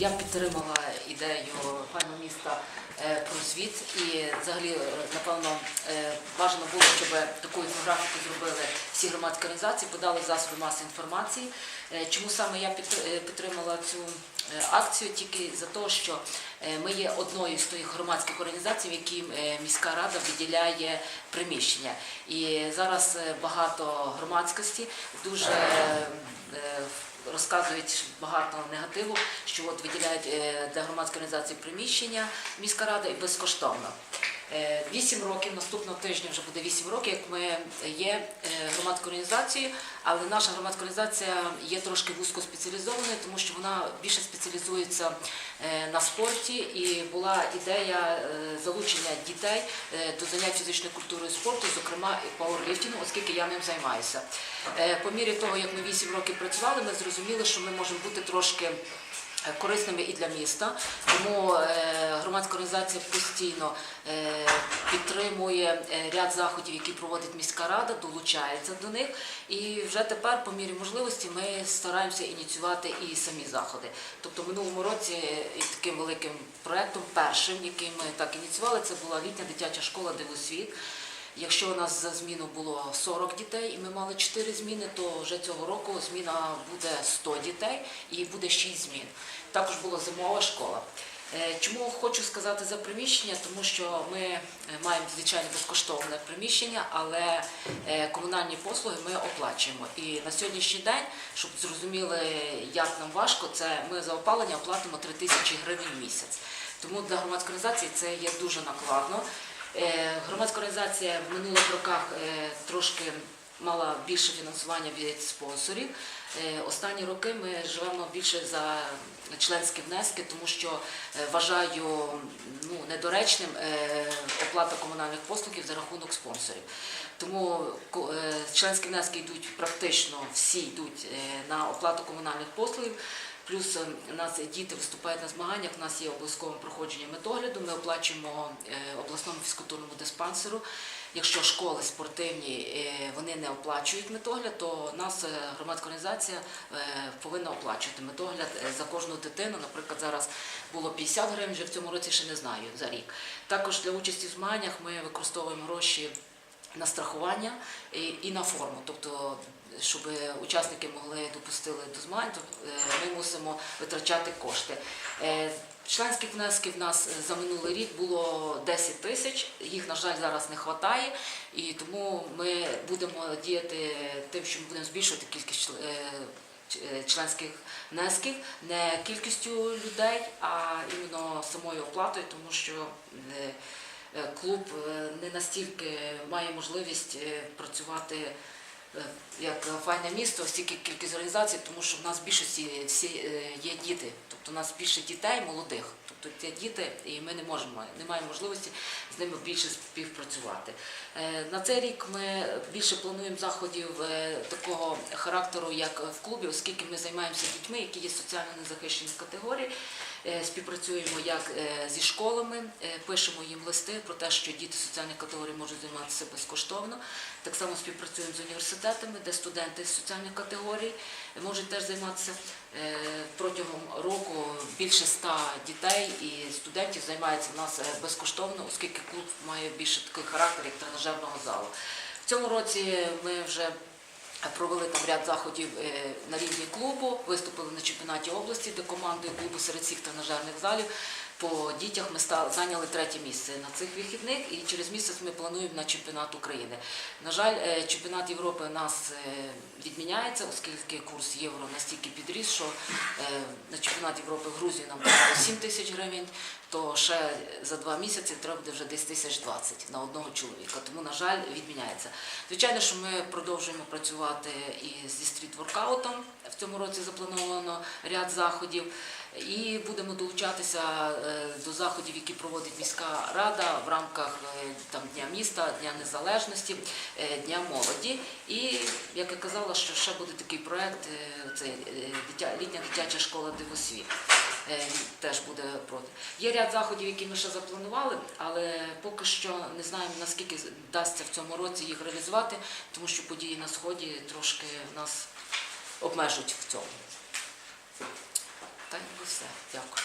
Я підтримала ідею пана міста е, про звіт і взагалі, е, напевно, е, бажано було, щоб таку інфографіку зробили всі громадські організації, подали засоби масової інформації. Чому саме я підтримала цю акцію? Тільки за те, що ми є одною з тих громадських організацій, в е, міська рада виділяє приміщення. І зараз багато громадськості дуже розказують багато негативу, що от виділяють е, для громадської організації приміщення міська рада і безкоштовно. Е, Вісім років, наступного тижня вже буде вісім років, як ми є е, громадською організацією, але наша громадська організація є трошки вузькоспеціалізованою, тому що вона більше спеціалізується е, на спорті, і була ідея залучення дітей до занять фізичною культурою спорту, зокрема і пауерліфтингу, оскільки я ним займаюся. По мірі того, як ми вісім років працювали, ми зрозуміли, що ми можемо бути трошки корисними і для міста. Тому е, громадська організація постійно е, підтримує е, ряд заходів, які проводить міська рада, долучається до них. І вже тепер, по мірі можливості, ми стараємося ініціювати і самі заходи. Тобто, минулому році е, таким великим проектом, першим, який ми так ініціювали, це була літня дитяча школа Дивосвіт. Якщо у нас за зміну було 40 дітей і ми мали 4 зміни, то вже цього року зміна буде 100 дітей і буде 6 змін. Також була зимова школа. Е, Чому хочу сказати за приміщення? Тому що ми е, маємо звичайно безкоштовне приміщення, але е, комунальні послуги ми оплачуємо. І на сьогоднішній день, щоб зрозуміли, як нам важко, це ми за опалення оплатимо 3 тисячі гривень в місяць. Тому для громадської організації це є дуже накладно. Е, Громадська організація в минулих роках е, трошки мала більше фінансування від спонсорів. Е, Останні роки ми живемо більше за членські внески, тому що вважаю ну, недоречним оплата комунальних послугів за рахунок спонсорів. Тому членські внески йдуть практично всі йдуть на оплату комунальних послугів. Плюс е, у нас діти виступають на змаганнях, у нас є обов'язкове проходження медогляду, ми оплачуємо е, обласному фізкультурному диспансеру. Якщо школи спортивні е, вони не оплачують медогляд, то нас громадська організація повинна оплачувати медогляд за кожну дитину. Наприклад, зараз було 50 гривень, вже в цьому році ще не знаю за рік. Також для участі в змаганнях ми використовуємо гроші на страхування і на форму. Тобто, щоб учасники могли допустили до змагань, е, ми мусимо витрачати кошти. Е, Членських внесків в нас е, за минулий рік було 10 тисяч, їх, на жаль, зараз не вистачає, і тому ми будемо діяти тим, що ми будемо збільшувати кількість членських внесків, не кількістю людей, а іменно самою оплатою, тому що клуб не настільки має можливість працювати як файне місто, стільки кількість організацій, тому що в нас більшості всі е, є діти, тобто у нас більше дітей молодих. Тобто це діти, і ми не можемо, не маємо можливості з ними більше співпрацювати. Е, На цей рік ми більше плануємо заходів е, такого характеру, як в клубі, оскільки ми займаємося дітьми, які є соціально незахищені категорії. Е, Співпрацюємо як е, зі школами, е, пишемо їм листи про те, що діти соціальних категорій можуть займатися безкоштовно. Так само співпрацюємо з університетами, де студенти з соціальних категорій можуть теж займатися. Протягом року більше ста дітей і студентів займаються в нас безкоштовно, оскільки клуб має більше такий характер, як тренажерного залу. В цьому році ми вже Провели там ряд заходів е, на рівні клубу, виступили на чемпіонаті області, де командою клубу серед всіх тренажерних залів. По дітях ми ста- зайняли третє місце на цих вихідних і через місяць ми плануємо на чемпіонат України. На жаль, е, чемпіонат Європи у нас е, відміняється, оскільки курс євро настільки підріс, що е, на чемпіонат Європи в Грузії нам треба 7 тисяч гривень, то ще за два місяці треба буде вже десь тисяч 20 на одного чоловіка. Тому, на жаль, відміняється. Звичайно, що ми продовжуємо працювати і зі стріт-воркаутом. В цьому році заплановано ряд заходів. І будемо долучатися е, до заходів, які проводить міська рада в рамках е, там Дня міста, Дня Незалежності, е, Дня молоді. І як я казала, що ще буде такий проект, е, це літня дитяча школа Дивосвіт. Теж буде проти. Є ряд заходів, які ми ще запланували, але поки що не знаємо, наскільки вдасться в цьому році їх реалізувати, тому що події на сході трошки нас обмежують в цьому. Та ніби все. Дякую.